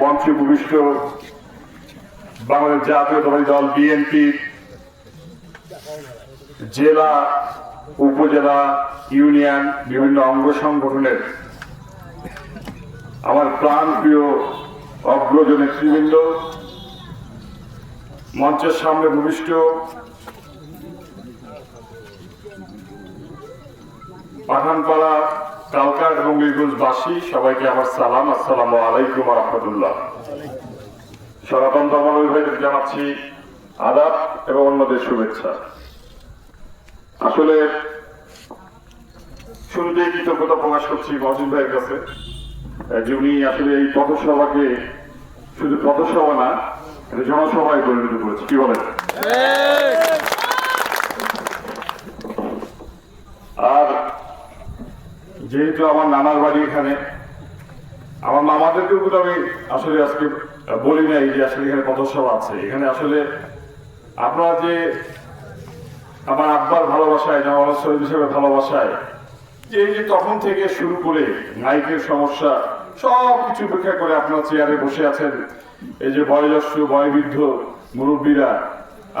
মঞ্চে ভূমিষ্ঠ বাংলাদেশ জাতীয়তাবাদী দল বিএনপি, জেলা, উপজেলা, ইউনিয়ন, বিভিন্ন অঙ্গ সংগঠনের আমার প্রাণ প্রিয় অগ্রজ নেতৃবৃন্দ, মঞ্চের সামনে ভূমিষ্ঠ পাঠানপাড়া এবং সবাইকে আমার সালাম আলাইকুম সনাতন জানাচ্ছি আদাব এবং অন্যদের শুভেচ্ছা। আসলে শুরুতে কৃতজ্ঞতা প্রকাশ করছি মজিদ ভাইয়ের কাছে। আহ, যে উনি আসলে এই পথসভাকে শুধু পথসভা না জনসভায় পরিণত করেছে কি বলেন আর যেহেতু আমার নানার বাড়ি এখানে, আমার মামাদেরকেও কিন্তু আমি আসলে আজকে বলি নাই যে আসলে এখানে কত সভা আছে। এখানে আসলে আপনারা যে আমার আব্বার ভালোবাসায়, জামাল শহীদ হিসেবে ভালোবাসায়, যে এই যে তখন থেকে শুরু করে নাইকের সমস্যা, সব কিছু উপেক্ষা করে আপনারা চেয়ারে বসে আছেন। এই যে বয়োজ্যেষ্ঠ, বয়বৃদ্ধ মুরব্বীরা,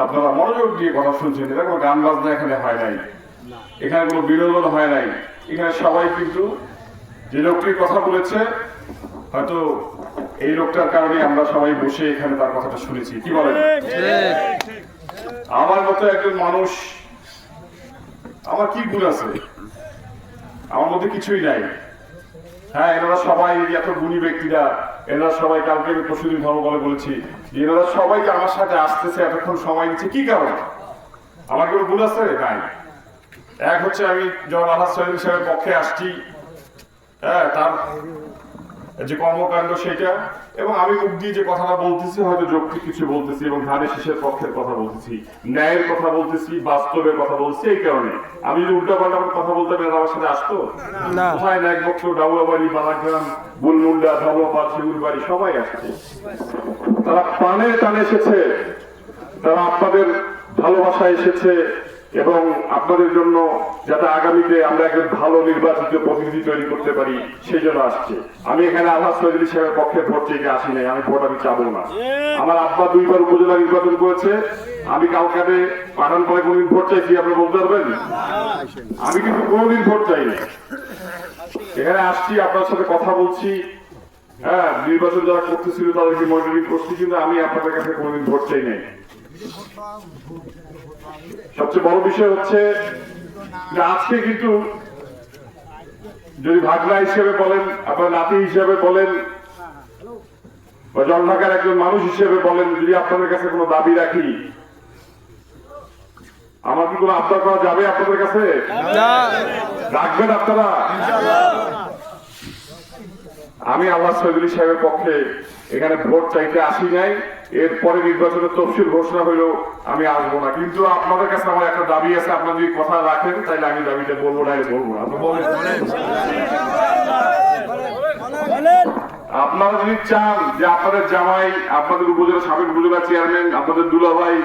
আপনারা মনোযোগ দিয়ে কথা শুনছেন। এটা কোনো গান বাজনা এখানে হয় নাই। এখানে কোনো বিনোদন হয় নাই। এখানে সবাই কিন্তু যে লোকটির কথা বলেছে, হয়তো এই লোকটার কারণে আমরা সবাই বসে এখানে তার কথাটা শুনেছি। কি বলেন? আমার মতো একজন মানুষ, আমার কি গুণ আছে? আমার মধ্যে কিছুই নাই। হ্যাঁ এনারা সবাই এত গুণী ব্যক্তিরা, এনারা সবাই কালকে আমি পরশুদিন ধর্ম বলে বলেছি এনারা সবাই আমার সাথে আসতেছে, এতক্ষণ সময় নিচ্ছে। কি কারণ? আমার কোনো গুণ আছে? নাই। এক হচ্ছে আমি জনাব আল্লাহ সৈয়দ হিসেবে পক্ষে আসছি। হ্যাঁ তার যে কর্মকাণ্ড সেটা এবং আমি মুখ দিয়ে যে কথাটা বলতেছি হয়তো যৌক্তিক কিছু বলতেছি এবং ধারে শীষের পক্ষের কথা বলতেছি ন্যায়ের কথা বলতেছি বাস্তবের কথা বলছি এই কারণে। আমি যদি উল্টা পাল্টা কথা বলতে পারি আমার সাথে আসতো। কোথায় ন্যায় পক্ষ ডাবুয়াবাড়ি বালাগ্রাম বুলমুন্ডা ধর্মপাল শিগুরবাড়ি সবাই আসছে। তারা প্রাণে টানে এসেছে। তারা আপনাদের ভালোবাসা এসেছে। এবং আপনাদের জন্য যাতে আগামীতে আমরা একজন ভালো নির্বাচিত প্রতিনিধি তৈরি করতে পারি, সেই জন্য আসছে। আমি এখানে আল্লাহ সৈদুল সাহেবের পক্ষে ভোট চেয়ে আসি নাই, আমি ভোট আমি চাবো না। আমার আব্বা দুইবার উপজেলা নির্বাচন করেছে, আমি কালকাতে পাঠান পরে কোনদিন ভোট চাইছি, আপনি বলতে পারবেন? আমি কিন্তু কোনোদিন ভোট চাইনি এখানে আসছি, আপনার সাথে কথা বলছি। হ্যাঁ নির্বাচন যারা করতেছিল তাদেরকে মনিটরিং করছি, কিন্তু আমি আপনাদের কাছে কোনোদিন ভোট চাই নাই। সবচেয়ে বড় বিষয় হচ্ছে যে আজকে কিন্তু যদি ভাগনা হিসেবে বলেন আপনার নাতি হিসেবে বলেন বা জনঢাকার একজন মানুষ হিসেবে বলেন যদি আপনাদের কাছে কোনো দাবি রাখি আমার কি কোনো আবদার করা যাবে আপনাদের কাছে? রাখবেন আপনারা? আমি আল্লাহ সৈদুলি সাহেবের পক্ষে এখানে ভোট চাইতে আসি নাই। এরপরে নির্বাচনের তফসিল ঘোষণা হইলেও আমি আসব না। কিন্তু আপনাদের কাছে আমার একটা দাবি আছে আপনারা যদি কথা রাখেন তাহলে আমি দাবিটা বলব না বলব না। আপনারা যদি চান যে আপনাদের জামাই আপনাদের উপজেলা সাবেক উপজেলা চেয়ারম্যান আপনাদের দুলাভাই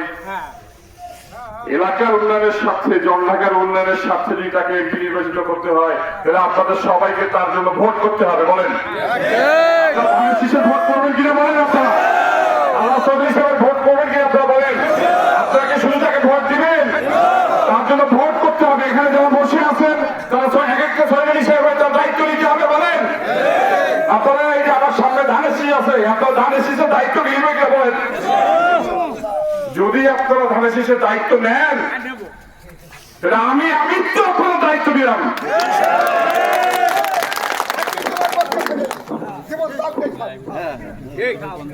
এলাকার উন্নয়নের স্বার্থে জনঢাকার উন্নয়নের স্বার্থে যদি তাকে এমপি নির্বাচিত করতে হয় তাহলে আপনাদের সবাইকে তার জন্য ভোট করতে হবে বলেন। ভোট করবেন কিনা বলেন আপনারা আল্লাহ চৌধুরী সাহেবের ভোট করবেন কিনা আপনারা বলেন আপনারা কি শুধু তাকে ভোট দিবেন তার জন্য ভোট করতে হবে এখানে যেমন বসে আছেন তারা ছয় এক একটা সরকারি সাহেব তার দায়িত্ব নিতে হবে বলেন আপনারা এই যে আমার সামনে ধানের শীষ আছে আপনার ধানের শীষের দায়িত্ব নিবে কে বলেন? যদি আপনারা ধানের শীষের দায়িত্ব নেন আমি আমি তো আপনার দায়িত্ব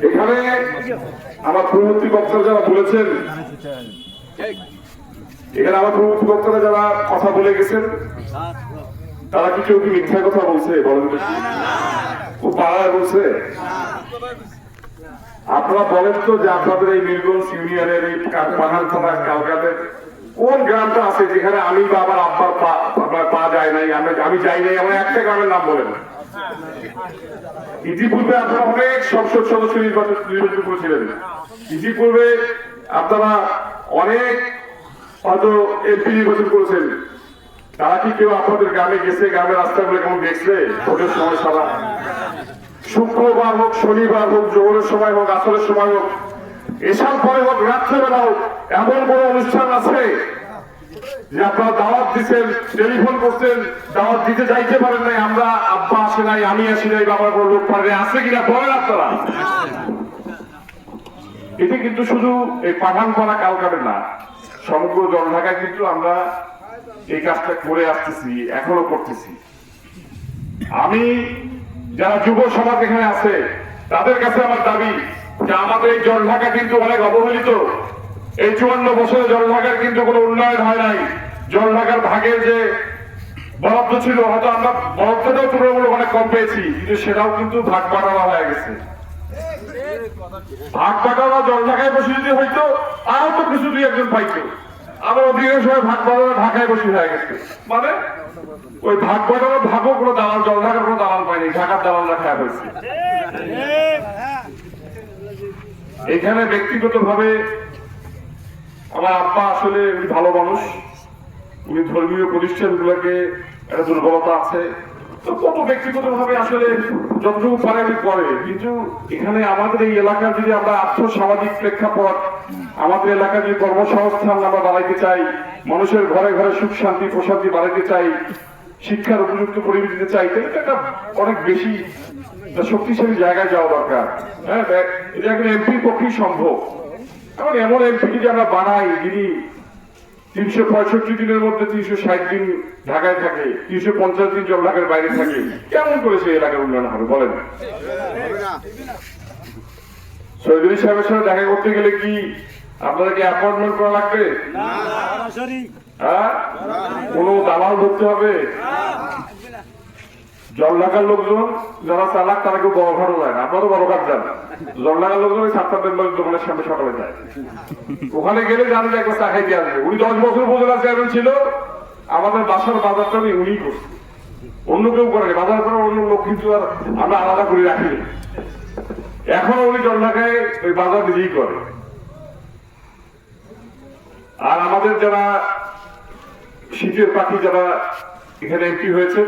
এখানে আমার যারা বলেছেন, এখানে কথা গেছেন, তারা কি কেউ কি মিথ্যা কথা বলছে? বলেন আপনারা বলেন তো যে আপনাদের এই নীলগঞ্জ ইউনিয়নের এই পাহাড় থানা কালকাতের কোন গ্রামটা আছে যেখানে আমি বা আমার আব্বার পা, আপনার পা যায় নাই? আমি আমি যাই নাই, আমার একটা গ্রামের নাম বলেন। ইতিপূর্বে আপনারা অনেক সংসদ সদস্য নির্বাচন নির্বাচন করেছিলেন। ইতিপূর্বে আপনারা অনেক হয়তো এমপি নির্বাচন করেছেন। তারা কি কেউ আপনাদের গ্রামে গেছে? গ্রামের রাস্তাগুলো কেমন দেখছে? ভোটের সময় সারা। শুক্রবার হোক, শনিবার হোক, জোহরের সময় হোক, আসরের সময় হোক, এসব পরে হোক, রাত্রেবেলা হোক, এমন কোনো অনুষ্ঠান আছে যে আপনারা দাওয়াত দিচ্ছেন, টেলিফোন করছেন, দাওয়াত দিতে যাইতে পারেন নাই, আমরা আব্বা আসে নাই, আমি আসি নাই বাবার কোনো লোক পারে আছে কিনা বলেন আপনারা। এটা কিন্তু শুধু এই পাঠান পাড়া কালকাটে না, সমগ্র জলঢাকায় কিন্তু আমরা এই কাজটা করে আসতেছি, এখনও করতেছি। আমি যারা যুব সমাজ এখানে আছে, তাদের কাছে আমার দাবি যে আমাদের এই জলঢাকা কিন্তু অনেক অবহেলিত। এই চুয়ান্ন বছরে জলঢাকার কিন্তু কোনো উন্নয়ন হয় নাই। জলঢাকার ভাগের যে বরাদ্দ ছিল, হয়তো আমরা বরাদ্দটাও তুলনামূলক অনেক কম পেয়েছি, কিন্তু সেটাও কিন্তু ভাগ বাড়ানো হয়ে গেছে। ভাগ বাটারা জল ঢাকায় বসে যদি হইতো আরও তো কিছু দুই একজন পাইতো। আবার অধিকাংশ ভাগ বাটারা ঢাকায় বসে হয়ে গেছে। মানে ওই ভাগ বাটারা ভাগও কোনো দালাল জল ঢাকার কোনো দালাল পায়নি ঢাকার দালালরা খায় হয়েছে এখানে ব্যক্তিগত ভাবে আমার আব্বা আসলে উনি ভালো মানুষ। উনি ধর্মীয় প্রতিষ্ঠানগুলোকে একটা দুর্বলতা আছে। তো কত ব্যক্তিগত ভাবে আসলে যতটুকু পারে করে। কিন্তু এখানে আমাদের এই এলাকার যদি আমরা আর্থ সামাজিক প্রেক্ষাপট আমাদের এলাকার যে কর্মসংস্থান আমরা বাড়াইতে চাই, মানুষের ঘরে ঘরে সুখ শান্তি, প্রশান্তি বাড়াইতে চাই, শিক্ষার উপযুক্ত পরিবেশ দিতে চাই তাহলে একটা অনেক বেশি শক্তিশালী জায়গায় যাওয়া দরকার। হ্যাঁ এটা একটা এমপির পক্ষেই সম্ভব, কারণ এমন এমপি যদি আমরা বানাই, যিনি তিনশো পঁয়ষট্টি দিনের মধ্যে তিনশো ষাট দিন ঢাকায় থাকে, তিনশো পঞ্চাশ দিন জল ঢাকার বাইরে থাকে, কেমন করে সেই এলাকার উন্নয়ন হবে, বলেন? সৈদুল সাহেবের সাথে দেখা করতে গেলে কি আপনাদেরকে অ্যাপয়েন্টমেন্ট করা লাগবে? হ্যাঁ? কোনো দালাল ধরতে হবে? জল ঢাকার লোকজন যারা চালাক তারা কেউ বড় ঘর যায় না। আপনারও বড় ঘর যান জল ঢাকার লোকজন ওই সাতটা মেম্বার দোকানের সামনে সকালে যায়। ওখানে গেলে জানেন একবার চা খাইতে আসবে। উনি দশ বছর উপজেলা চেয়ারম্যান ছিল। আমাদের বাসার বাজারটা উনি উনিই করছে। অন্য কেউ করে বাজার করার অন্য লোক কিন্তু আর আমরা আলাদা করে রাখি এখনও উনি জল ঢাকায় ওই বাজার নিজেই করে। আর আমাদের যারা শীতের পাখি যারা এখানে এমপি হয়েছে,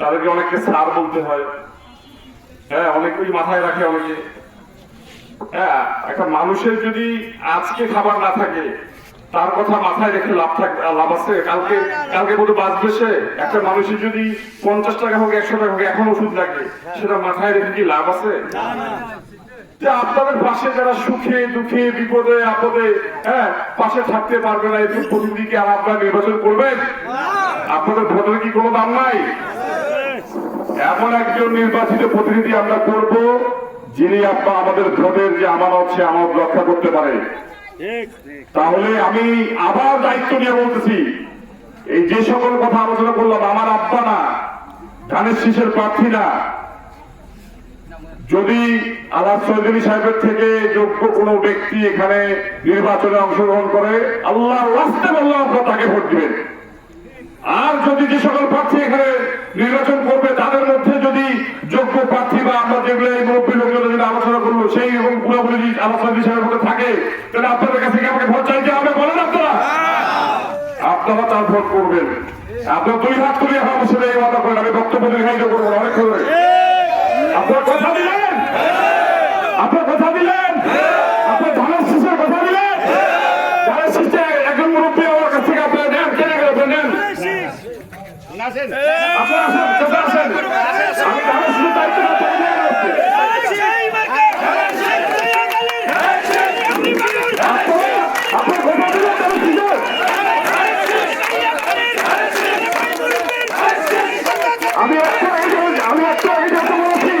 তাদেরকে অনেককে সার বলতে হয়। হ্যাঁ অনেক ওই মাথায় রাখে অনেকে। হ্যাঁ একটা মানুষের যদি আজকে খাবার না থাকে, তার কথা মাথায় রেখে লাভ থাকবে লাভ আছে। কালকে কালকে বোধ বাঁচবে সে একটা মানুষের যদি পঞ্চাশ টাকা হোক, একশো টাকা হোক, এখন ওষুধ লাগে, সেটা মাথায় রেখে কি লাভ আছে? যে আপনাদের পাশে যারা সুখে দুঃখে বিপদে আপদে হ্যাঁ পাশে থাকতে পারবে না এরকম প্রতিনিধিকে আর আপনারা নির্বাচন করবেন? আপনাদের ভোটের কি কোনো দাম নাই? এমন একজন নির্বাচিত প্রতিনিধি আমরা করব যিনি আপনার আমাদের ভোটের যে আমানত সে আমানত রক্ষা করতে পারে। তাহলে আমি আবার দায়িত্ব নিয়ে বলতেছি এই যে সকল কথা আলোচনা করলাম আমার আব্বা না ধানের শীষের প্রার্থী না যদি আল্লাহ চৌধুরী সাহেবের থেকে যোগ্য কোনো ব্যক্তি এখানে নির্বাচনে অংশগ্রহণ করে, আল্লাহ রাস্তে বললাম আপনারা তাকে ভোট দিবেন। আর যদি যে সকল প্রার্থী এখানে নির্বাচন করবে, তাদের মধ্যে যদি যোগ্য প্রার্থী বা আমরা যেগুলো এই মুরব্বী লোকজন যেটা আলোচনা করব, সেই এবং যদি আলোচনা বিষয়ের মধ্যে থাকে, তাহলে আপনাদের কাছে কি আমাকে ভোট চাইতে হবে? বলেন আপনারা। আপনারা তার ভোট করবেন। আপনার দুই হাত তুলে আমার সাথে এই কথা করেন আমি বক্তব্য দীর্ঘায়িত করব অনেক করে আপনার কথা দিলেন? আপনার কথা দিলেন? আপনার ধানের শীষের কথা দিলেন? ধানের শীষে একজন মুরব্বী আমার কাছ থেকে আপনার নেন কেনে গেলে আপনি নেন। আপনার আসেন। আসেন আমি ধানের শিশুর দায়িত্ব না তৈরি হয়ে গেছে আপনার কথা দিলেন ধানের শীষের আমি একটা এই যে- আমি একটা এই যে কথা বলেছি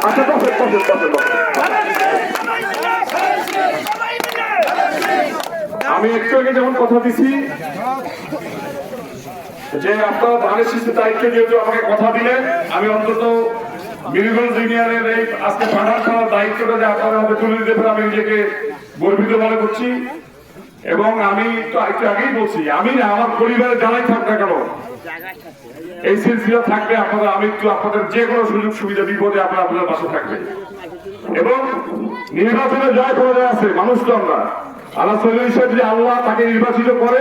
আচ্ছা বসেন বসেন বসেন বসেন আগে যেমন কথা দিছি, যে আপনারা ধানের শিশুর দায়িত্ব যেহেতু আমাকে কথা দিলেন, আমি অন্তত মিরিগঞ্জ ইউনিয়নের এই আজকে পাঠান করার দায়িত্বটা যে আপনারা হাতে তুলে দিতে আমি নিজেকে গর্বিত মনে করছি। এবং আমি তো একটু আগেই বলছি, আমি না, আমার পরিবারে যারাই থাক না কেন, এই সিলসিলা থাকবে আপনারা আমি একটু আপনাদের যে কোনো সুযোগ সুবিধা, বিপদে আপনারা আপনাদের পাশে থাকবে এবং নির্বাচনে জয় করে আছে মানুষ তো আমরা আল্লাহ আল্লাহ তাকে নির্বাচিত করে,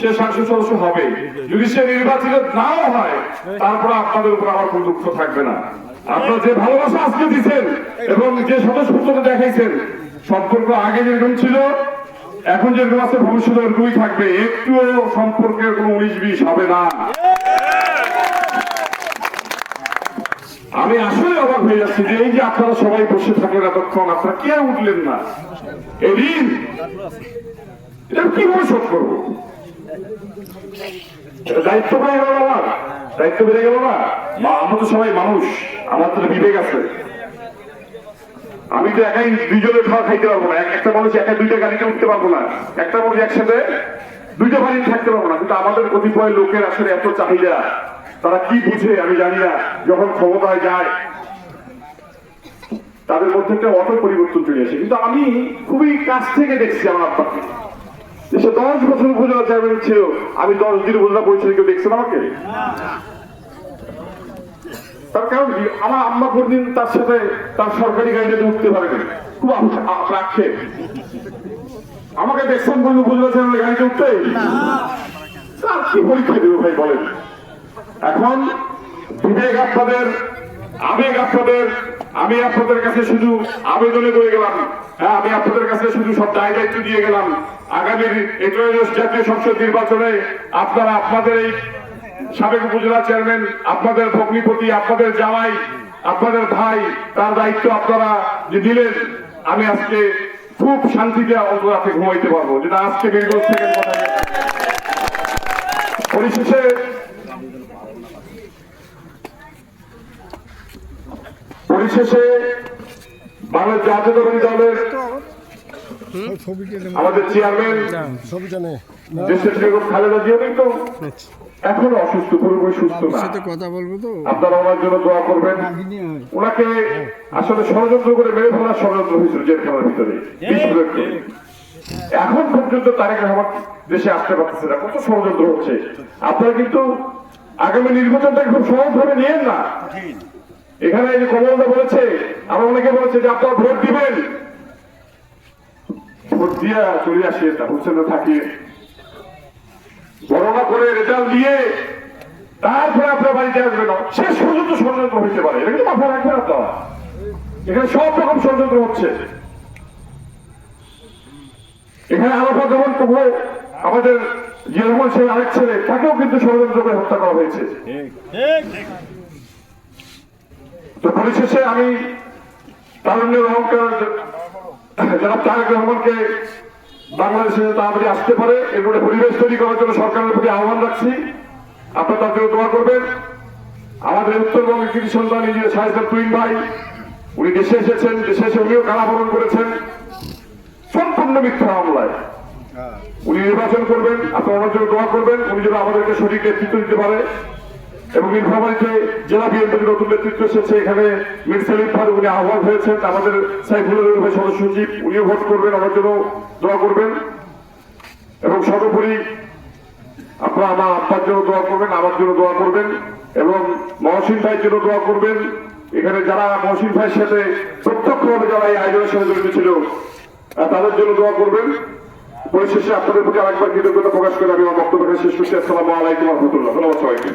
সে সদস্য হবে। যদি সে নির্বাচিত নাও হয়, তারপরে আপনাদের উপর আমার দুঃখ থাকবে না। আপনারা যে ভালোবাসা আজকে দিচ্ছেন এবং যে দেখাইছেন, সম্পর্ক আগে যেরকম ছিল, এখন যেরকম আছে ভবিষ্যতে ওরকমই থাকবে। একটুও সম্পর্কের কোনো উনিশ বিশ হবে না। আমি আসলে অবাক হয়ে যাচ্ছি যে এই যে আপনারা সবাই বসে থাকলেন এতক্ষণ, আপনারা কে উঠলেন না? এটা করব? আমার তো আমি তো একাই দুইজনের খাওয়া খাইতে পারব না। এক- একটা মানুষ একা দুইটা গাড়িতে উঠতে পারব না। একটা মানুষ একসাথে দুইটা বাড়ি থাকতে পারব না। কিন্তু আমাদের কতিপয় লোকের আসলে এত চাহিদা। তারা কি বুঝে আমি জানি না। যখন ক্ষমতায় যায়, তাদের মধ্যে একটা অটো পরিবর্তন চলে আসে। কিন্তু আমি খুবই কাছ থেকে দেখছি আমার আব্বাকে। সে দশ বছর উপজেলা চেয়ারম্যান ছিল। আমি দশ দিন উপজেলা পরিষদে কেউ দেখছেন আমাকে? তার কারণ কি? আমার আম্মা কোনদিন তার সাথে তার সরকারি গাড়িতে উঠতে পারেনি খুব রাখে আমাকে দেখছেন কোন উপজেলা চেয়ারম্যান গাড়িতে উঠতে? তার কি পরীক্ষা দেবো ভাই বলেন? এখন বিবেক আপনাদের আবেগ আপনাদের আমি আপনাদের কাছে শুধু আবেদনে করে গেলাম। হ্যাঁ আমি আপনাদের কাছে শুধু সব দায় দায়িত্ব দিয়ে গেলাম। আগামী ত্রয়োদশ জাতীয় সংসদ নির্বাচনে আপনারা, আপনাদের এই সাবেক উপজেলা চেয়ারম্যান, আপনাদের ভগ্নিপতি, আপনাদের জামাই, আপনাদের ভাই, তার দায়িত্ব আপনারা যে দিলেন, আমি আজকে খুব শান্তিতে অন্তরাতে ঘুমাইতে পারব। যেটা আজকে বীরগঞ্জ থেকে পরিশেষে পরিশেষে বাংলাদেশ জাতীয়তাবাদী দলের আমাদের চেয়ারম্যান খালেদা জিয়া কিন্তু এখনও অসুস্থ পুরোপুরি সুস্থ না। কথা বলব তো? আপনারা ওনার জন্য দোয়া করবেন। ওনাকে আসলে ষড়যন্ত্র করে মেরে ফেলার ষড়যন্ত্র হয়েছিল জেলখানার ভিতরে এখন পর্যন্ত তারেক রহমান দেশে আসতে পারতেছে না কত ষড়যন্ত্র হচ্ছে। আপনারা কিন্তু আগামী নির্বাচনটাকে খুব সহজভাবে নিয়েন না। এখানে এই যে কমলদা বলেছে আমার অনেকে বলেছে যে আপনারা ভোট দিবেন। ভোট দিয়া চলে আসিয়ে তা বুঝছেন না থাকিয়ে গণনা করে রেজাল্ট দিয়ে তারপরে আপনার বাড়িতে আসবেন। শেষ পর্যন্ত ষড়যন্ত্র হইতে পারে। এটা কিন্তু মাথায় রাখবেন আপনারা? এখানে সব রকম ষড়যন্ত্র হচ্ছে। এখানে আরাফাত যেমন প্রভু আমাদের জিয়া রহমান সেই আরেক ছেলে, তাকেও কিন্তু ষড়যন্ত্র করে হত্যা করা হয়েছে। তো পরিশেষে আমি তারুণ্যের যারা তাড়াতাড়ি আসতে পারে পরিবেশ তৈরি করার জন্য সরকারের প্রতি আহ্বান রাখছি। তার জন্য করবেন। সন্তান ভাই, উনি দেশে এসেছেন, দেশে উনিও কারাবরণ করেছেন। সম্পূর্ণ মিথ্যা মামলায়। উনি নির্বাচন করবেন, আপনারা জন্য দোয়া করবেন, উনি যেন আমাদেরকে সঠিক নেতৃত্ব দিতে পারে। এবং নীলফামারীতে জেলা বিএনপির নতুন নেতৃত্ব এসেছে। এখানে মির সেলিম ফারুক উনি আহ্বান হয়েছেন। আমাদের সাইফুলের ভাই সদস্য সচিব, উনিও ভোট করবেন। আমার জন্য দোয়া করবেন। এবং সর্বোপরি আপনারা আমার আব্বার জন্য দোয়া করবেন, আমার জন্য দোয়া করবেন এবং মহসিন ভাইয়ের জন্য দোয়া করবেন। এখানে যারা মহসিন ভাইয়ের সাথে প্রত্যক্ষভাবে যারা এই আয়োজনের সাথে জড়িত ছিল তাদের জন্য দোয়া করবেন। পরিশেষে আপনাদের প্রতি আরেকবার কৃতজ্ঞতা প্রকাশ করে আমি আমার বক্তব্য শেষ করছি। আসসালামু আলাইকুম রহমতুল্লাহ। ধন্যবাদ সবাইকে।